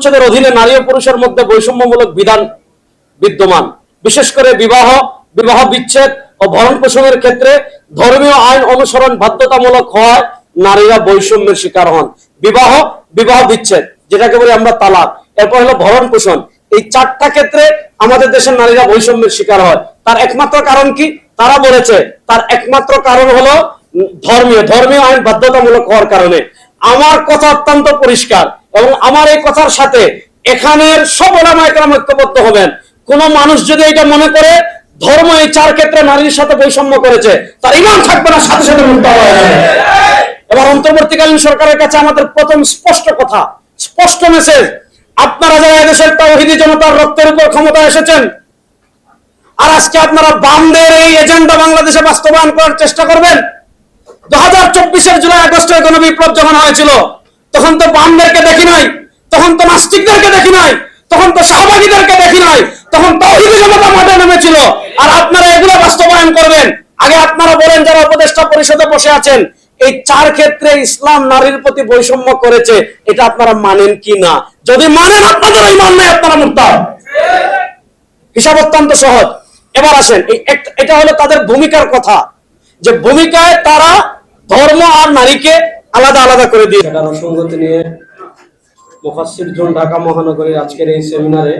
অনুচ্ছেদের অধীনে নারী ও পুরুষের মধ্যে বৈষম্যমূলক বিধান বিদ্যমান। বিশেষ করে বিবাহ বিবাহ বিচ্ছেদ ও ভরণ পোষণের ক্ষেত্রে ধর্মীয় আইন অনুসরণ বাধ্যতামূলক হওয়ায় নারীরা বৈষম্যের শিকার হন। বিবাহ বিবাহ বিচ্ছেদ, যেটাকে বলি আমরা তালাক, এরপর হলো ভরণ পোষণ। এই চারটা ক্ষেত্রে আমাদের দেশের নারীরা বৈষম্যের শিকার হয়। তার একমাত্র কারণ কি? তারা বলেছে, তার একমাত্র কারণ হলো ধর্মীয়। ধর্মীয় আইন বাধ্যতামূলক হওয়ার কারণে। আমার কথা অত্যন্ত পরিষ্কার। এবং আমার এই কথার সাথে এখানের সব ওলামায়ে কেরাম ঐক্যবদ্ধ হবেন। কোন মানুষ যদি এটা মনে করে, ধর্ম এই চার ক্ষেত্রে নারীর সাথে বৈষম্য করেছে, তার ইমান থাকবে না, সাথে সাথে মুক্ত হয়ে এবার অন্তর্বর্তীকালীন সরকারের কাছে আমাদের প্রথম স্পষ্ট কথা, স্পষ্ট মেসেজ আপনারা যারা এদেশের তাওহিদি জনতার রক্তের উপর ক্ষমতা এসেছেন, আর আজকে আপনারা বামদের এই এজেন্ডা বাংলাদেশে বাস্তবায়ন করার চেষ্টা করবেন। দু হাজার চব্বিশের জুলাই আগস্টের গণ বিপ্লব যখন হয়েছিল তখন তো বামদেরকে দেখি নাই, তখন তো নাস্তিকদেরকে দেখি নাই, তখন তো শাহবাগীদেরকে দেখি নাই, তখন তৌহিদি জনতা মাঠে নেমেছিল। আর আপনারা এগুলো বাস্তবায়ন করবেন। আগে আপনারা বলেন যারা উপদেষ্টা পরিষদে বসে আছেন, এই চার ক্ষেত্রে ইসলাম নারীর প্রতি বৈষম্য করেছে, এটা আপনারা মানেন কি না? যদি মানেন, আপনাদের ইমান নাই, আপনারা মুক্ত হিসাব অত্যন্ত সহজ। এবার আসেন এটা হলো তাদের ভূমিকার কথা। যে ভূমিকায় তারা ধর্ম আর নারীকে আলাদা আলাদা করে দিয়ে। সেটার সঙ্গতি নিয়ে মুফাসির জোন ঢাকা মহানগরীর আজকের এই সেমিনারে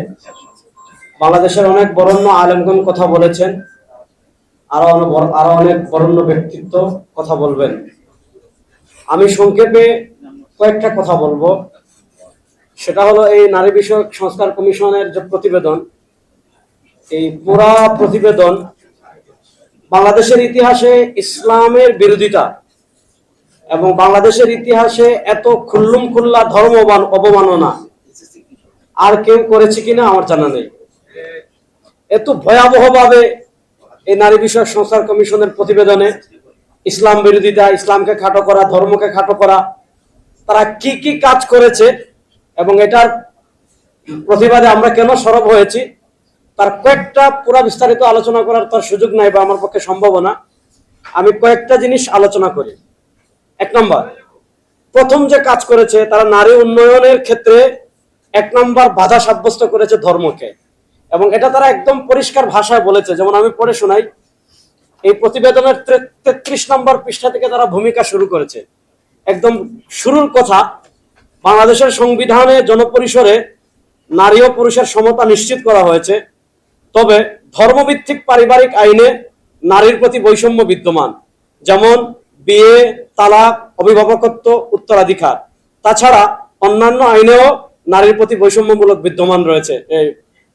বাংলাদেশের অনেক বরণ্য আলেমগণ কথা বলেছেন, আরও আরও অনেক বরণ্য ব্যক্তিত্ব কথা বলবেন। আমি সংক্ষেপে কয়েকটা কথা বলব। সেটা হলো এই নারী বিষয়ক সংস্কার কমিশনের যে প্রতিবেদন, এই পুরা প্রতিবেদন বাংলাদেশের ইতিহাসে ইসলামের বিরোধিতা এবং বাংলাদেশের ইতিহাসে এত খুল্লুম খুল্লা ধর্ম অবমাননা আর কেউ করেছে কিনা আমার জানা নেই। এত ভয়াবহভাবে এই নারী বিষয়ক সংস্কার কমিশনের প্রতিবেদনে ইসলাম বিরোধিতা, ইসলামকে খাটো করা, ধর্মকে খাটো করা, তারা কি কি কাজ করেছে এবং এটার প্রতিবাদে আমরা কেন সরব হয়েছি, তার কয়েকটা পুরা বিস্তারিত আলোচনা করার তার সুযোগ নাই বা আমার পক্ষে সম্ভব না। আমি কয়েকটা জিনিস আলোচনা করি। এক নম্বর। প্রথম যে কাজ করেছে, তারা নারী উন্নয়নের ক্ষেত্রে এক নম্বর বাধা সাব্যস্ত করেছে ধর্মকে। এবং এটা তারা একদম পরিষ্কার ভাষায় বলেছে। যেমন আমি পড়ে শোনাই, এই প্রতিবেদনের তেত্রিশ নম্বর পৃষ্ঠা থেকে তারা ভূমিকা শুরু করেছে। একদম শুরুর কথা, বাংলাদেশের সংবিধানে জনপরিসরে নারী ও পুরুষের সমতা নিশ্চিত করা হয়েছে। তবে ধর্মভিত্তিক পারিবারিক আইনে নারীর প্রতি বৈষম্য বিদ্যমান। যেমন বিয়ে তালাক, অভিভাবকত্ব, উত্তরাধিকার। তাছাড়া অন্যান্য আইনেও নারীর প্রতি বৈষম্যমূলক বিদ্যমান রয়েছে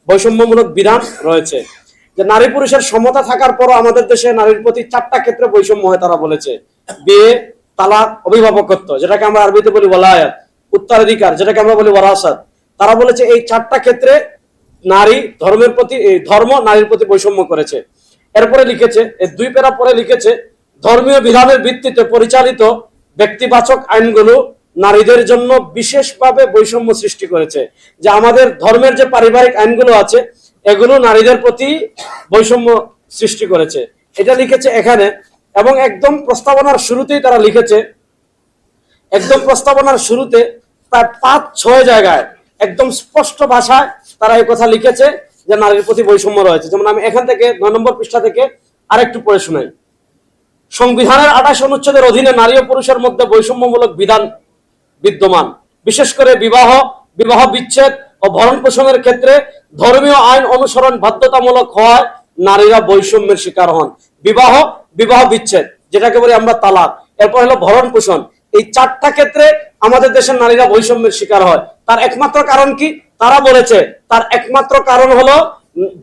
বৈষম্যমূলক বিধান রয়েছে। যে নারী পুরুষের সমতা থাকার পরও আমাদের দেশে নারীর প্রতি চারটা ক্ষেত্রে বৈষম্য হয় তারা বলেছে। বিয়ে তালাক, অভিভাবকত্ব, যেটাকে আমরা আরবিতে বলি ওলায়াত উত্তরাধিকার, যেটাকে আমরা বলি ওরাসাত তারা বলেছে এই চারটা ক্ষেত্রে নারী ধর্মের প্রতি ধর্ম নারীর প্রতি বৈষম্য করেছে। এরপরে লিখেছে দুই পেরা পরে লিখেছে ধর্মীয় বিধানের ভিত্তিতে পরিচালিত ব্যক্তিবাচক আইনগুলো নারীদের জন্য বিশেষভাবে বৈষম্য সৃষ্টি করেছে। যে আমাদের ধর্মের যে পারিবারিক আইনগুলো আছে, এগুলো নারীদের প্রতি বৈষম্য সৃষ্টি করেছে। এটা লিখেছে এখানে, এবং একদম প্রস্তাবনার শুরুতেই তারা লিখেছে, একদম প্রস্তাবনার শুরুতে প্রায় পাঁচ, ছয় জায়গায় একদম স্পষ্ট ভাষায় তারা এই কথা লিখেছে যে নারীর প্রতি বৈষম্য রয়েছে। যেমন আমি এখান থেকে নয় নম্বর পৃষ্ঠা থেকে আরেকটু পড়ে শোনাই। সংবিধানের আঠাশ অনুচ্ছেদের অধীনে নারী ও পুরুষের মধ্যে বৈষম্যমূলক বিধান বিদ্যমান। বিশেষ করে বিবাহ বিবাহ বিচ্ছেদ ও ভরণ পোষণের ক্ষেত্রে ধর্মীয় আইন অনুসরণ বাধ্যতামূলক হওয়ায় নারীরা বৈষম্যের শিকার হন। বিবাহ বিবাহ বিচ্ছেদ, যেটাকে বলি আমরা তালাক, এরপর হলো ভরণ পোষণ। এই চারটা ক্ষেত্রে আমাদের দেশের নারীরা বৈষম্যের শিকার হয়। তার একমাত্র কারণ কি? তারা বলেছে, তার একমাত্র কারণ হলো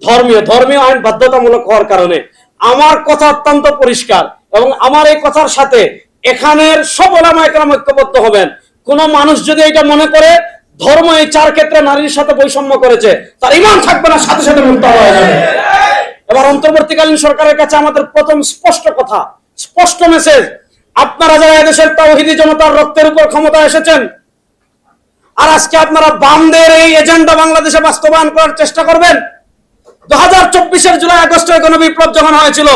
ধর্মীয় ধর্মীয় আইন বাধ্যতামূলক হওয়ার কারণে। আমার কথা অত্যন্ত পরিষ্কার। এবং আমার এই কথার সাথে এখানের সব ওলামায়ে কেরাম ঐক্যবদ্ধ হবেন। কোন মানুষ যদি এটা মনে করে, ধর্ম এই চার ক্ষেত্রে নারীর সাথে বৈষম্য করেছে, তার ইমান থাকবে না, সাথে সাথে মুক্ত হয়ে যাবে। এবার অন্তর্বর্তীকালীন সরকারের কাছে আমাদের প্রথম স্পষ্ট কথা, স্পষ্ট মেসেজ আপনারা যারা এদেশের তাওহিদি জনতার রক্তের উপর ক্ষমতা এসেছেন, আর আজকে আপনারা বামদের এই এজেন্ডা বাংলাদেশে বাস্তবায়ন করার চেষ্টা করবেন। দু হাজার চব্বিশের জুলাই আগস্টের গণ বিপ্লব যখন হয়েছিল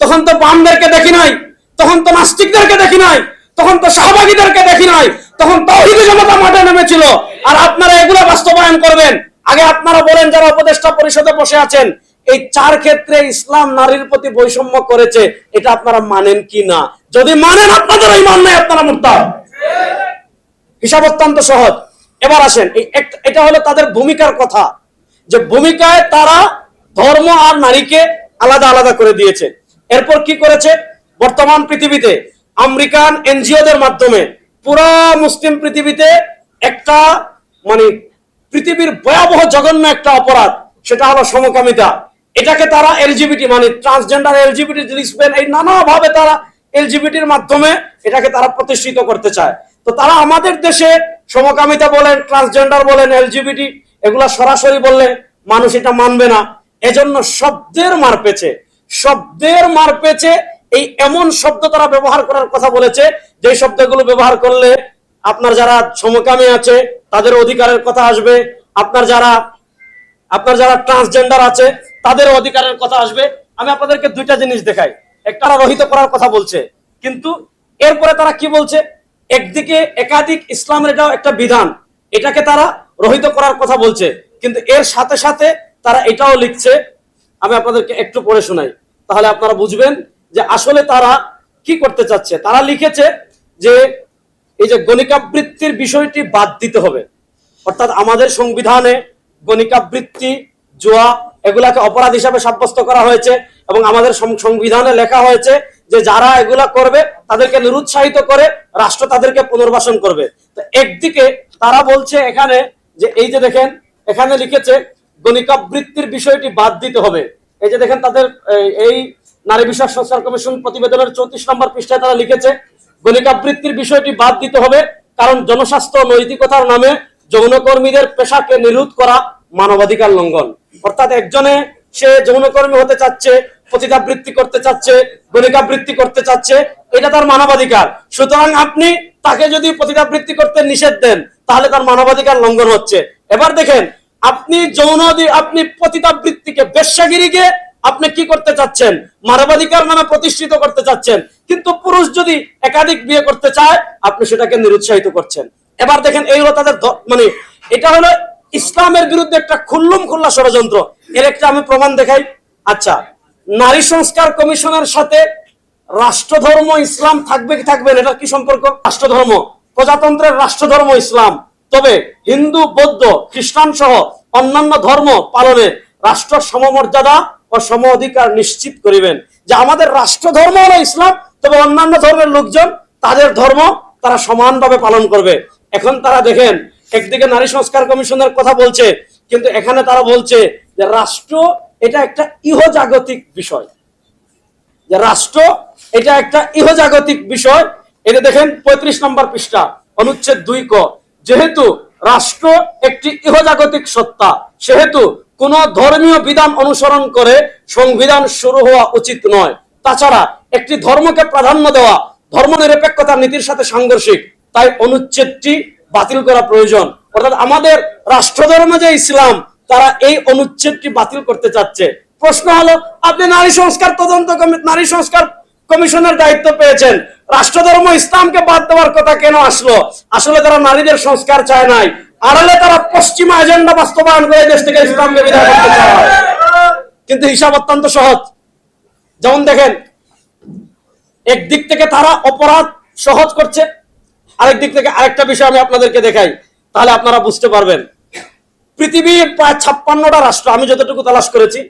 তখন তো বামদেরকে দেখি নাই, তখন তো নাস্তিকদেরকে দেখি নাই, তখন তো শাহবাগীদেরকে দেখি নাই, তখন তৌহিদি জনতা মাঠে নেমেছিল। আর আপনারা এগুলো বাস্তবায়ন করবেন। আগে আপনারা বলেন যারা উপদেষ্টা পরিষদে বসে আছেন, এই চার ক্ষেত্রে ইসলাম নারীর প্রতি বৈষম্য করেছে, এটা আপনারা মানেন কি না? যদি মানেন, আপনাদের এই মান নাই, আপনারা মুক্তার। হিসাব অত্যন্ত সহজ। এবার আসেন এটা হলো তাদের ভূমিকার কথা। যে ভূমিকায় তারা ধর্ম আর নারীকে আলাদা আলাদা করে দিয়েছে। এরপর কি করেছে? বর্তমান পৃথিবীতে আমেরিকান এনজিওদের মাধ্যমে পুরা মুসলিম পৃথিবীতে একটা মানে পৃথিবীর ভয়াবহ জঘন্য একটা অপরাধ, সেটা হলো সমকামিতা। এটাকে তারা এলজিবিটি মানে ট্রান্সজেন্ডার এলজিবিটি লিসবেন এই নানাভাবে তারা এলজিবিটির মাধ্যমে এটাকে তারা প্রতিষ্ঠিত করতে চায়। তো তারা আমাদের দেশে সমকামিতা বলেন, ট্রান্সজেন্ডার বলেন, এলজিবিটি, এগুলা সরাসরি বললে মানুষ এটা মানবে না। এজন্য শব্দের মার পেছে। শব্দের মার পেয়েছে। এই এমন শব্দ তারা ব্যবহার করার কথা বলেছে যে শব্দগুলো ব্যবহার করলে আপনার যারা সমকামী আছে, তাদের অধিকারের কথা আসবে। আপনার যারা আপনার যারা ট্রান্সজেন্ডার আছে, তাদের অধিকারের কথা আসবে। আমি আপনাদেরকে দুইটা জিনিস দেখাই। একটা রহিত করার কথা বলছে, কিন্তু এরপরে তারা কি বলছে? একদিকে একাধিক ইসলামের এটাও একটা বিধান। এটাকে তারা রহিত করার কথা বলছে, কিন্তু এর সাথে সাথে তারা এটাও লিখছে আমি আপনাদেরকে একটু পড়ে শোনাই। তাহলে আপনারা বুঝবেন যে আসলে তারা কি করতে চাচ্ছে। তারা লিখেছে যে এই যে গণিকাবৃত্তির বিষয়টি বাদ দিতে হবে। অর্থাৎ আমাদের সংবিধানে গণিকাবৃত্তি, জোয়া এগুলাকে অপরাধ হিসাবে সাব্যস্ত করা হয়েছে এবং আমাদের সংবিধানে লেখা হয়েছে যে যারা এগুলা করবে তাদেরকে নিরুৎসাহিত করে রাষ্ট্র তাদেরকে পুনর্বাসন করবে। তো একদিকে তারা বলছে এখানে যে এই যে দেখেন, এখানে লিখেছে গণিকাবৃত্তির বিষয়টি বাদ দিতে হবে। এই যে দেখেন তাদের এই- নারী বিষয়ক সংস্কার কমিশন প্রতিবেদনের চৌত্রিশ নম্বর পৃষ্ঠায় তারা লিখেছে গণিকাবৃত্তির বিষয়টি বাদ দিতে হবে কারণ জনস্বাস্থ্য নৈতিকতার নামে যৌনকর্মীদের পেশাকে নিরোধ করা মানবাধিকার লঙ্ঘন। অর্থাৎ একজনে সে যৌনকর্মী হতে চাচ্ছে, পতিতাবৃত্তি করতে চাচ্ছে গণিকাবৃত্তি করতে চাচ্ছে, এটা তার মানবাধিকার। সুতরাং আপনি তাকে যদি পতিতাবৃত্তি করতে নিষেধ দেন, তাহলে তার মানবাধিকার লঙ্ঘন হচ্ছে। এবার দেখেন আপনি যৌন আপনি পতিতাবৃত্তিকে, বেশ্যাগিরিকে আপনি কি করতে চাচ্ছেন? মানবাধিকার নামে প্রতিষ্ঠিত করতে চাচ্ছেন। কিন্তু পুরুষ যদি একাধিক বিয়ে করতে চায়, আপনি সেটাকে নিরুৎসাহিত করছেন। এবার দেখেন, এই হলো তাদের মানে এটা হলো ইসলামের বিরুদ্ধে একটা খুল্লুম খুল্লা ষড়যন্ত্র। এর একটা আমি প্রমাণ দেখাই। আচ্ছা নারী সংস্কার কমিশনের সাথে রাষ্ট্রধর্ম ইসলাম থাকবে কি থাকবে এটা কি সম্পর্ক? রাষ্ট্রধর্ম। প্রজাতন্ত্রের রাষ্ট্রধর্ম ইসলাম। তবে হিন্দু, বৌদ্ধ, খ্রিস্টান সহ অন্যান্য ধর্ম পালনে রাষ্ট্র সমমর্যাদা ও সম অধিকার নিশ্চিত করিবেন। যে আমাদের রাষ্ট্রধর্ম হলো ইসলাম, তবে অন্যান্য ধর্মের লোকজন তাদের ধর্ম তারা সমানভাবে পালন করবে। এখন তারা দেখেন, একদিকে নারী সংস্কার কমিশনের কথা বলছে, কিন্তু এখানে তারা বলছে যে রাষ্ট্র এটা একটা ইহজাগতিক বিষয়। যে রাষ্ট্র এটা একটা ইহজাগতিক বিষয়। এটা দেখেন পঁয়ত্রিশ নম্বর পৃষ্ঠা, অনুচ্ছেদ দুই ক। যেহেতু রাষ্ট্র একটি ইহজাগতিক সত্তা, সেহেতু কোন ধর্মীয় বিধান অনুসরণ করে সংবিধান শুরু হওয়া উচিত নয়। তাছাড়া একটি ধর্মকে প্রাধান্য দেওয়া, ধর্মনিরপেক্ষতা নীতির সাথে সাংঘর্ষিক, তাই অনুচ্ছেদটি বাতিল করা প্রয়োজন। অর্থাৎ আমাদের রাষ্ট্রধর্ম যে ইসলাম, তারা এই অনুচ্ছেদটি বাতিল করতে চাচ্ছে। প্রশ্ন হলো, আপনি নারী সংস্কার তদন্ত নারী সংস্কার কমিশনের দায়িত্ব পেয়েছেন। রাষ্ট্রধর্ম ইসলামকে বাদ দেওয়ার কথা কেন আসলো? আসলে তারা নারীদের সংস্কার চায় নাই। আড়ালে তারা পশ্চিমা এজেন্ডা বাস্তবায়ন করে দেশ থেকে ইসলামকে বিদায় করতে চায় কিন্তু হিসাব অত্যন্ত সহজ। যেমন দেখেন, একদিক থেকে তারা অপরাধ সহজ করছে আরেক দিক থেকে আরেকটা বিষয় আমি আপনাদেরকে দেখাই, তাহলে আপনারা বুঝতে পারবেন। পৃথিবীর প্রায় ছাপ্পান্নটা রাষ্ট্র, আমি যতটুকু তালাশ করেছি,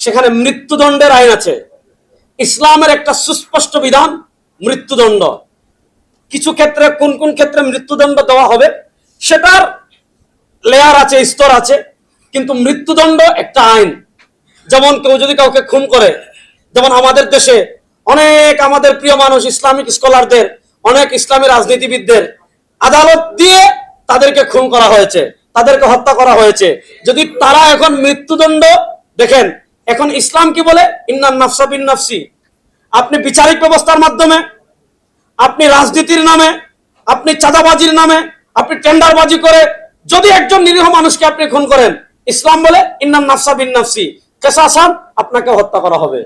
সেখানে মৃত্যুদণ্ডের আইন আছে। ইসলামের একটা সুস্পষ্ট বিধান, মৃত্যুদণ্ড। কিছু ক্ষেত্রে, কোন কোন ক্ষেত্রে মৃত্যুদণ্ড দেওয়া হবে, সেটার লেয়ার আছে, স্তর আছে, কিন্তু মৃত্যুদণ্ড একটা আইন। যেমন কেউ যদি কাউকে খুন করে, যেমন আমাদের দেশে অনেক আমাদের প্রিয় মানুষ, ইসলামিক স্কলারদের, অনেক ইসলামী রাজনীতিবিদদের আদালত দিয়ে তাদেরকে খুন করা হয়েছে, তাদেরকে হত্যা করা হয়েছে। যদি তারা এখন মৃত্যুদণ্ড দেখেন এখন ইসলাম কি বলে? ইন্নান নাফসা বিন নাফসি। আপনি বিচারিক ব্যবস্থার মাধ্যমে, আপনি রাজনীতির নামে, আপনি চাঁদাবাজির নামে, আপনি টেন্ডারবাজি করে যদি একজন নিরীহ মানুষকে আপনি খুন করেন, ইসলাম বলে ইন্নাম নাফসা বিন নাফসি। কেসাসান, আপনাকে হত্যা করা হবে।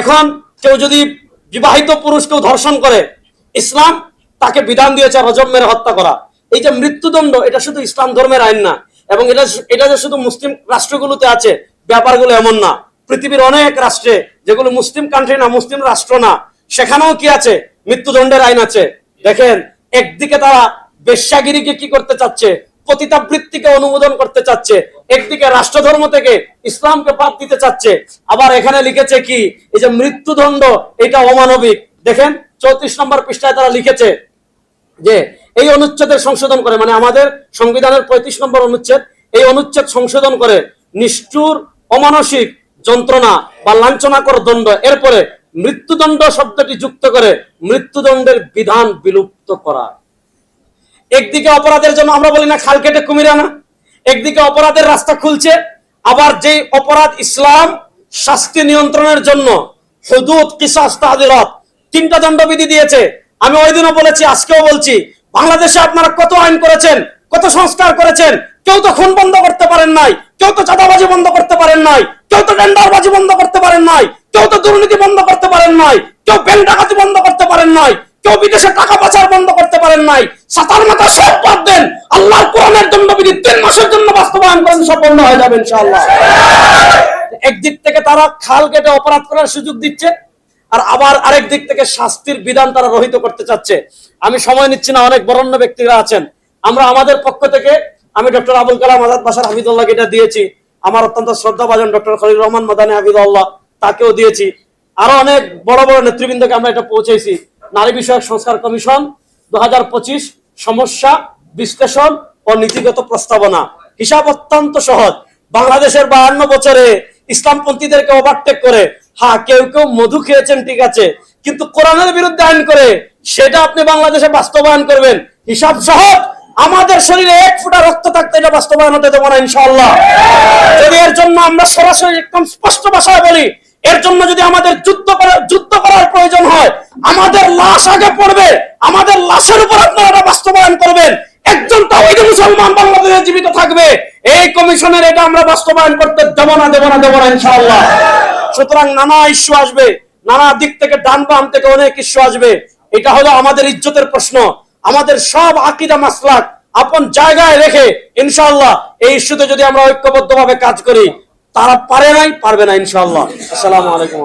এখন কেউ যদি বিবাহিত পুরুষ কেউ ধর্ষণ করে, ইসলাম তাকে বিধান দিয়েছে রজম মেরে হত্যা করা। এই যে মৃত্যুদণ্ড, এটা শুধু ইসলাম ধর্মের আইন না, এবং এটা এটা যে শুধু মুসলিম রাষ্ট্রগুলোতে আছে ব্যাপারগুলো এমন না। পৃথিবীর অনেক রাষ্ট্রে, যেগুলো মুসলিম কান্ট্রি না, মুসলিম রাষ্ট্র না, সেখানেও কি আছে? মৃত্যুদণ্ডের আইন আছে। দেখেন, একদিকে তারা বেশ্যাগিরিকে কি করতে চাচ্ছে? পতিতাবৃত্তিকে অনুমোদন করতে চাচ্ছে। একদিকে রাষ্ট্রধর্ম থেকে ইসলামকে বাদ দিতে চাচ্ছে। আবার এখানে লিখেছে কি? এই যে মৃত্যুদণ্ড, এটা অমানবিক। দেখেন, চৌত্রিশ নম্বর পৃষ্ঠায় তারা লিখেছে যে, এই অনুচ্ছেদের সংশোধন করে মানে আমাদের সংবিধানের পঁয়ত্রিশ নম্বর অনুচ্ছেদ, এই অনুচ্ছেদ সংশোধন করে নিষ্ঠুর অমানসিক যন্ত্রণা বা লাঞ্ছনাকর দণ্ড এরপরে মৃত্যুদণ্ড শব্দটি যুক্ত করে মৃত্যুদণ্ডের বিধান বিলুপ্ত করা। একদিকে অপরাধের জন্য আমরা বলি না, খাল কেটে কুমির আনা। একদিকে অপরাধের রাস্তা খুলছে। আবার যে অপরাধ ইসলাম শাস্তি নিয়ন্ত্রণের জন্য হুদুদ, কিসাস তাহদিরত তিনটা দণ্ডবিধি দিয়েছে। আমি ওই দিনও বলেছি, আজকেও বলছি, বাংলাদেশে আপনারা কত আইন করেছেন? কত সংস্কার করেছেন? কেউ তো খুন বন্ধ করতে পারেন নাই, কেউ তো চাঁদাবাজি বন্ধ করতে পারেন নাই, কেউ তো টেন্ডারবাজি বন্ধ করতে পারেন নাই, কেউ তো দুর্নীতি বন্ধ করতে পারেন নাই, কেউ ব্যাংক ডাকাতি বন্ধ করতে পারেন নাই, কেউ বিদেশে টাকা পাচার বন্ধ করতে পারেন নাই। সাতার মাথা সব বাদ দেন, আল্লাহর কোরআনের দণ্ডবিধি তিন মাসের জন্য বাস্তবায়ন করেন সম্পন্ন হয়ে যাবে ইনশাআল্লাহ। একদিক থেকে তারা খাল কেটে অপরাধ করার সুযোগ দিচ্ছে, আর আবার আরেক দিক থেকে শাস্তির বিধান তারা রহিত করতে চাচ্ছে। আমি সময় নিচ্ছি না, অনেক বরণ্য ব্যক্তিরা আছেন। আমরা আমাদের পক্ষ থেকে আমি ডক্টর আবুল কালাম আজাদ বাসার হাফিদুল্লাহকে এটা দিয়েছি। আমার অত্যন্ত শ্রদ্ধাভাজন ডক্টর খলিল রহমান মাদানী হাফিদুল্লাহ তাকেও দিয়েছি। আরও অনেক বড় বড় নেতৃবৃন্দকে আমরা এটা পৌঁছেছি। নারী বিষয়ক সংস্কার কমিশন দুই হাজার পঁচিশ সমস্যা বিশ্লেষণ ও নীতিগত প্রস্তাবনা। হিসাব অত্যন্ত সহজ। বাংলাদেশের বাহান্ন বছরে ইসলামপন্থীদেরকে ওভারটেক করে হ্যাঁ কেউ কেউ মধু খেয়েছেন, ঠিক আছে। কিন্তু কোরআনের বিরুদ্ধে আইন করে, সেটা আপনি বাংলাদেশে বাস্তবায়ন করবেন। হিসাব সহজ। আমাদের শরীরে এক ফোঁটা রক্ত থাকতে এটা বাস্তবায়ন হতে দেবো না, ইনশাআল্লাহ। যদি এর জন্য আমরা সরাসরি একদম স্পষ্ট ভাষায় বলি, এর জন্য যদি আমাদের যুদ্ধ করার যুদ্ধ করার প্রয়োজন হয়, আমাদের লাশ আগে পড়বে, আমাদের লাশের উপর আপনারা বাস্তবায়ন করবেন। একজন তাওহিদি মুসলমান বাংলাদেশে জীবিত থাকবে, এই কমিশনের এটা আমরা বাস্তবায়ন করতে দেব না দেব না দেব না, ইনশাআল্লাহ। সুতরাং নানা ইস্যু আসবে, নানা দিক থেকে ডান বাম থেকে অনেক ইস্যু আসবে। এটা হলো আমাদের ইজ্জতের প্রশ্ন। আমাদের সব আকিদা, মাসলাক আপন জায়গায় রেখে ইনশাআল্লাহ এই ইস্যুতে যদি আমরা ঐক্যবদ্ধভাবে কাজ করি, তারা পারে নাই, পারবে না ইনশাআল্লাহ। আসসালামু আলাইকুম